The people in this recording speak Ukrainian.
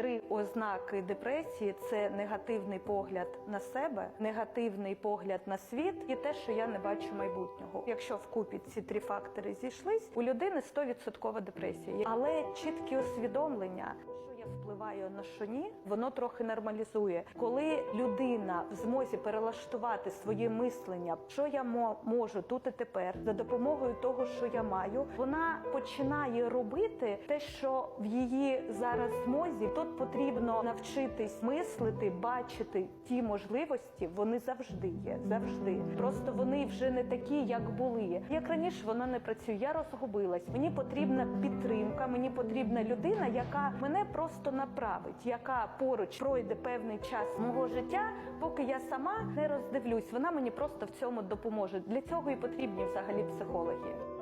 три ознаки депресії: це негативний погляд на себе, негативний погляд на світ і те, що я не бачу майбутнього. Якщо вкупі ці три фактори зійшлись, у людини 100% депресія. Але чіткі усвідомлення, що я впливаю на що ні, воно трохи нормалізує. Коли людина в змозі перелаштувати своє мислення, що я можу тут і тепер, за допомогою того, що я маю, вона починає робити те, що в її зараз змозі. Тут потрібно навчитись мислити, бачити ті можливості. Вони завжди є, завжди. Просто вони вже не такі, як були. Як раніше вона не працює. Я розгубилась. Мені потрібна підтримка. Мені потрібна людина, яка мене просто направить, яка поруч пройде певний час мого життя, поки я сама не роздивлюсь. Вона мені просто в цьому допоможе. Для цього і потрібні взагалі психологи.